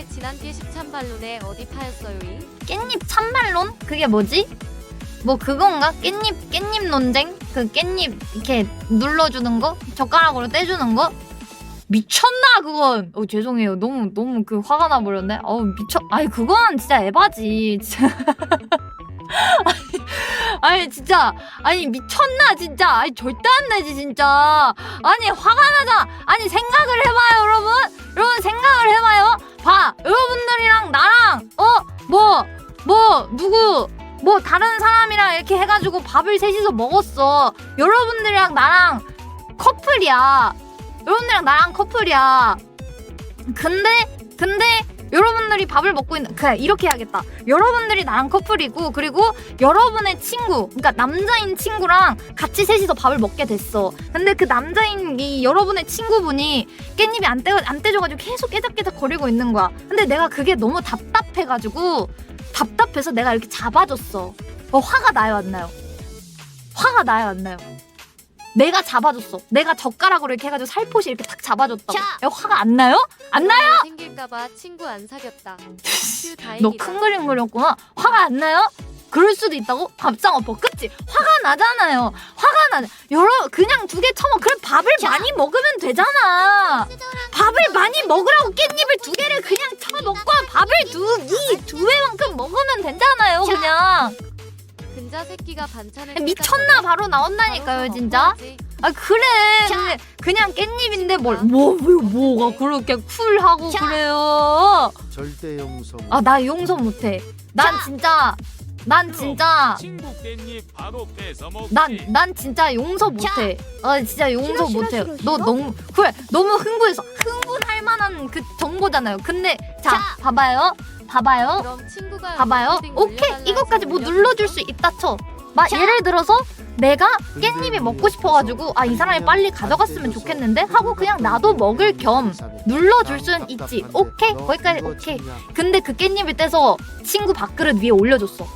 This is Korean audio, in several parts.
근데 지난뒤에 13발론에 어디 파였어요 이? 깻잎 참말론? 그게 뭐지? 뭐 그건가? 깻잎 깻잎 논쟁? 그 깻잎 이렇게 눌러주는 거? 젓가락으로 떼주는 거? 미쳤나 그건? 어 죄송해요 너무 너무 그 화가 나 버렸네. 어우 미쳤. 아니 그건 진짜 에바지. 진짜. 아니, 아니 진짜 아니 미쳤나 진짜 아니 절대 안 되지 진짜 아니 화가 나자 아니 생각을 해봐요 여러분 여러분 생각을 해봐요 봐. 여러분들이랑 나랑 어뭐뭐 누구 뭐 다른 사람이랑 이렇게 해가지고 밥을 셋이서 먹었어. 여러분들이랑 나랑 커플이야. 여러분들이랑 나랑 커플이야. 근데 근데 여러분들이 밥을 먹고 있는 그래 이렇게 해야겠다. 여러분들이 나랑 커플이고 그리고 여러분의 친구 그러니까 남자인 친구랑 같이 셋이서 밥을 먹게 됐어. 근데 그 남자인 이 여러분의 친구분이 깻잎이 안, 떼, 안 떼져가지고 계속 깨작깨작 거리고 있는 거야. 근데 내가 그게 너무 답답해가지고 답답해서 내가 이렇게 잡아줬어. 어, 화가 나요 안 나요? 화가 나요 안 나요? 내가 잡아줬어. 내가 젓가락으로 이렇게 해가지고 살포시 이렇게 탁 잡아줬다고. 자! 야, 화가 안 나요? 안 나요? 생길까봐 친구 안 사귀었다. 휴 너 다행이다. 큰 그림 그렸구나. 화가 안 나요? 그럴 수도 있다고? 밥상 엎어. 그치? 화가 나잖아요. 화가 나. 여러 그냥 두개 처먹. 그럼 밥을 많이 먹으면 되잖아. 밥을 많이 먹으라고 깻잎을 두 개를 그냥 처먹고 밥을 두이두 배만큼 먹으면 되잖아요. 그냥 근자 새끼가 반찬을 미쳤나 바로 나온다니까요, 진짜. 아 그래. 근데 그냥 깻잎인데 뭘 뭐 뭐, 뭐가 그렇게 쿨하고 그래요. 절대 용서 못. 아 나 용서 못해. 난 진짜 난 진짜 친구 깻잎 바로 뺏어 먹지. 난난 진짜 용서 못해. 아 진짜 용서 싫어, 못해. 싫어, 너 싫어? 너무 그래 너무 흥분해서 흥분할 만한 그 정보잖아요. 근데 자, 자. 봐봐요, 봐봐요, 그럼 친구가 봐봐요. 오케이 이것까지 뭐. 눌러줄 수 있다 쳐. 막 자. 예를 들어서 내가 깻잎이 먹고 싶어가지고 아 이 사람이 빨리 가져갔으면 좋겠는데 하고 그냥 나도 먹을 겸 눌러줄 순 있지. 오케이 거기까지 오케이. 근데 그 깻잎을 떼서 친구 밥그릇 위에 올려줬어.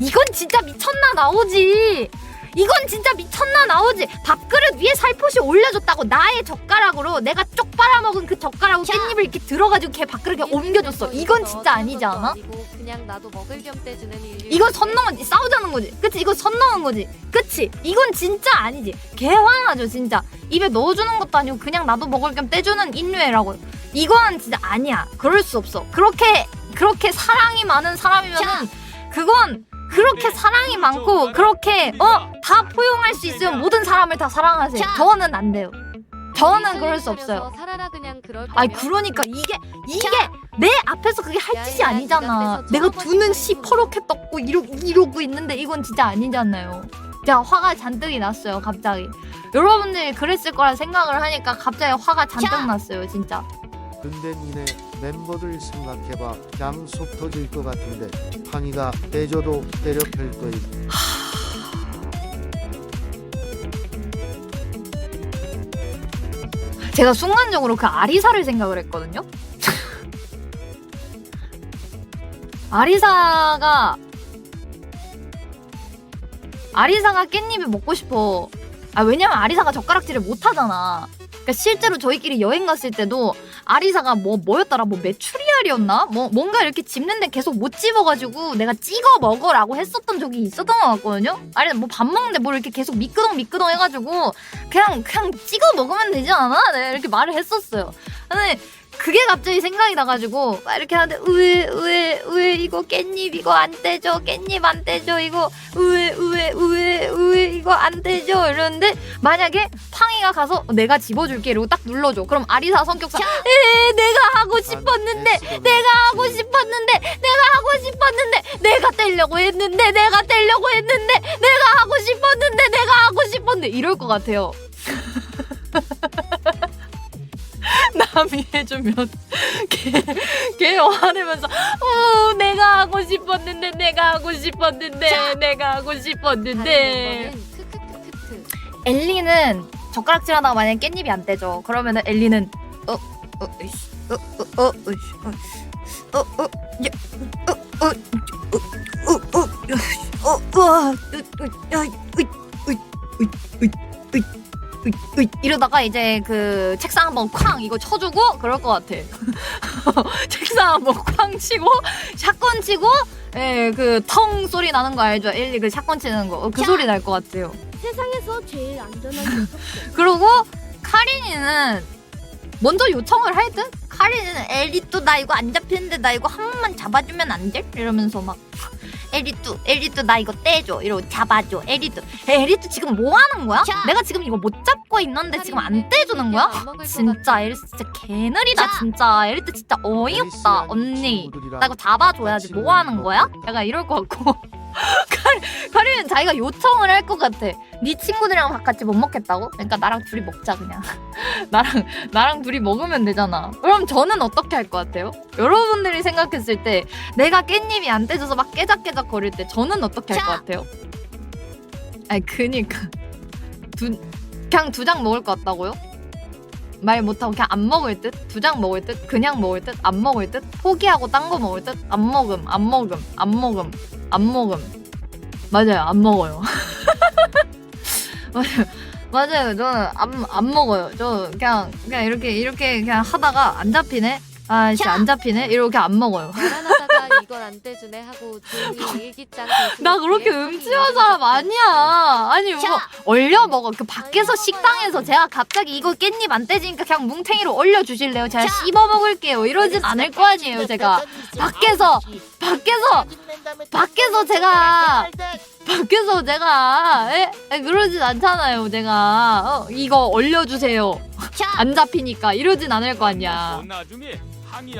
이건 진짜 미쳤나 나오지. 이건 진짜 미쳤나 나오지. 밥그릇 위에 살포시 올려줬다고 나의 젓가락으로 내가 쪽 빨아먹은 그 젓가락으로 깻잎을 이렇게 들어가지고 걔 밥그릇에 옮겨줬어. 이건 진짜 아니지 않아? 그냥 나도 먹을 겸 떼주는 일. 이거 선 넘은 싸우자는 거지. 그치? 이거 선 넘은 거지. 그치? 이건 진짜 아니지. 개 화나죠 진짜. 입에 넣어주는 것도 아니고 그냥 나도 먹을 겸 떼주는 인류애라고. 이건 진짜 아니야. 그럴 수 없어. 그렇게 그렇게 사랑이 많은 사람이면은 그건 그렇게 사랑이 많고 그렇게 어 다 포용할 수 있으면 모든 사람을 다 사랑하세요. 자. 저는 안 돼요. 저는 그럴 수 없어요. 살아라 그냥 그럴 아니 거면. 그러니까 이게 이게 자. 내 앞에서 그게 할 야, 짓이 야, 아니잖아. 네가 내가 두 눈 시퍼렇게 떴고 이러, 이러고 있는데 이건 진짜 아니잖아요. 진짜 화가 잔뜩이 났어요 갑자기. 여러분들이 그랬을 거라 생각을 하니까 갑자기 화가 잔뜩 자. 났어요 진짜. 근데 니네 멤버들 생각해봐. 그냥 속 터질 것 같은데 황이가 때려도 때려 펼 거임. 제가 순간적으로 그 아리사를 생각을 했거든요. 아리사가 아리사가 깻잎이 먹고 싶어. 아 왜냐면 아리사가 젓가락질을 못 하잖아. 그러니까 실제로 저희끼리 여행 갔을 때도 아리사가 뭐 뭐였더라 뭐 메추리알이었나 뭐 뭔가 이렇게 집는데 계속 못 집어가지고 내가 찍어 먹어라고 했었던 적이 있었던 것 같거든요. 아니 뭐 밥 먹는데 뭘 이렇게 계속 미끄덩 미끄덩 해가지고 그냥 그냥 찍어 먹으면 되지 않아? 내가 이렇게 말을 했었어요. 근데 그게 갑자기 생각이 나가지고 막 이렇게 하는데 으에 으에 으에 이거 깻잎 이거 안 떼줘 깻잎 안 떼줘 이거 으에 으에 으에 으에 이거 안 떼줘 이러는데 만약에 팡이가 가서 내가 집어줄게 이러고 딱 눌러줘. 그럼 아리사 성격상 에 내가 하고 싶었는데 내가 하고 싶었는데 내가 하고 싶었는데 내가 떼려고 했는데 내가 떼려고 했는데 내가 하고 싶었는데 내가 하고 싶었는데 이럴 것 같아요. 남이 해주면 걔, 걔 화내면서 어 내가 하고 싶었는데 내가 하고 싶었는데 자. 내가 하고 싶었는데 크크크크크. 엘리는 젓가락질 하다가 만약에 깻잎이 안 떼져 그러면은 엘리는 어 어 으이씨 어 어 어 으이씨 어어 야 어 어 어 어 어 어 어 어 어 어 어 어 어어어어 이러다가 이제 그 책상 한번 쾅 이거 쳐주고 그럴 것 같아. 책상 한번 쾅 치고 샷건 치고 예그텅 소리 나는 거 알죠? 1, 2, 그 샷건 치는 거그 어, 소리 날 것 같아요. 세상에서 제일 안전한 그리고 카린이는 먼저 요청을 할 듯? 카린이는 엘리 또 나 이거 안 잡히는데 나 이거 한 번만 잡아주면 안 돼? 이러면서 막 에리또 에리또 나 이거 떼줘 이러고 잡아줘 에리또 에리또 지금 뭐 하는 거야? 자. 내가 지금 이거 못 잡고 있는데 지금 안 떼주는 거야? 진짜 에리스 진짜 개느리다 자. 진짜 에리스 진짜 어이없다 언니 나 이거 잡아줘야지 뭐 하는 거야? 약간 이럴 것 같고 카리- 카리는 자기가 요청을 할 것 같아 네 친구들이랑 같이 못 먹겠다고? 그러니까 나랑 둘이 먹자 그냥 나랑 나랑 둘이 먹으면 되잖아 그럼 저는 어떻게 할 것 같아요? 여러분들이 생각했을 때 내가 깻잎이 안 떼져서 막 깨작깨작 거릴 때 저는 어떻게 할것 자. 같아요? 아니 그니까 두 그냥 두 장 먹을 것 같다고요? 말 못하고 그냥 안 먹을 듯? 두 장 먹을 듯? 그냥 먹을 듯? 안 먹을 듯? 포기하고 딴 거 먹을 듯? 안 먹음, 안 먹음, 안 먹음, 안 먹음. 맞아요, 안 먹어요. 맞아요, 맞아요. 저는 안, 안 먹어요. 저 그냥, 그냥 이렇게, 이렇게 그냥 하다가 안 잡히네? 아씨, 안 잡히네? 이렇게 안 먹어요. 이걸 안 떼주네 하고 조용히 일기장 나 그렇게 음침한 사람 아니야. 아니 뭐 자. 얼려 먹어. 그 밖에서 식당에서 제가 갑자기 이거 깻잎 안 떼지니까 그냥 뭉탱이로 얼려 주실래요? 제가 자. 씹어 먹을게요. 이러진 않을 거 아니에요, 제가. 밖에서 밖에서 밖에서 제가 밖에서 제가 에? 에, 그러진 않잖아요, 제가. 어, 이거 얼려 주세요. 자. 안 잡히니까 이러진 않을 거 아니야. 나중에 항의한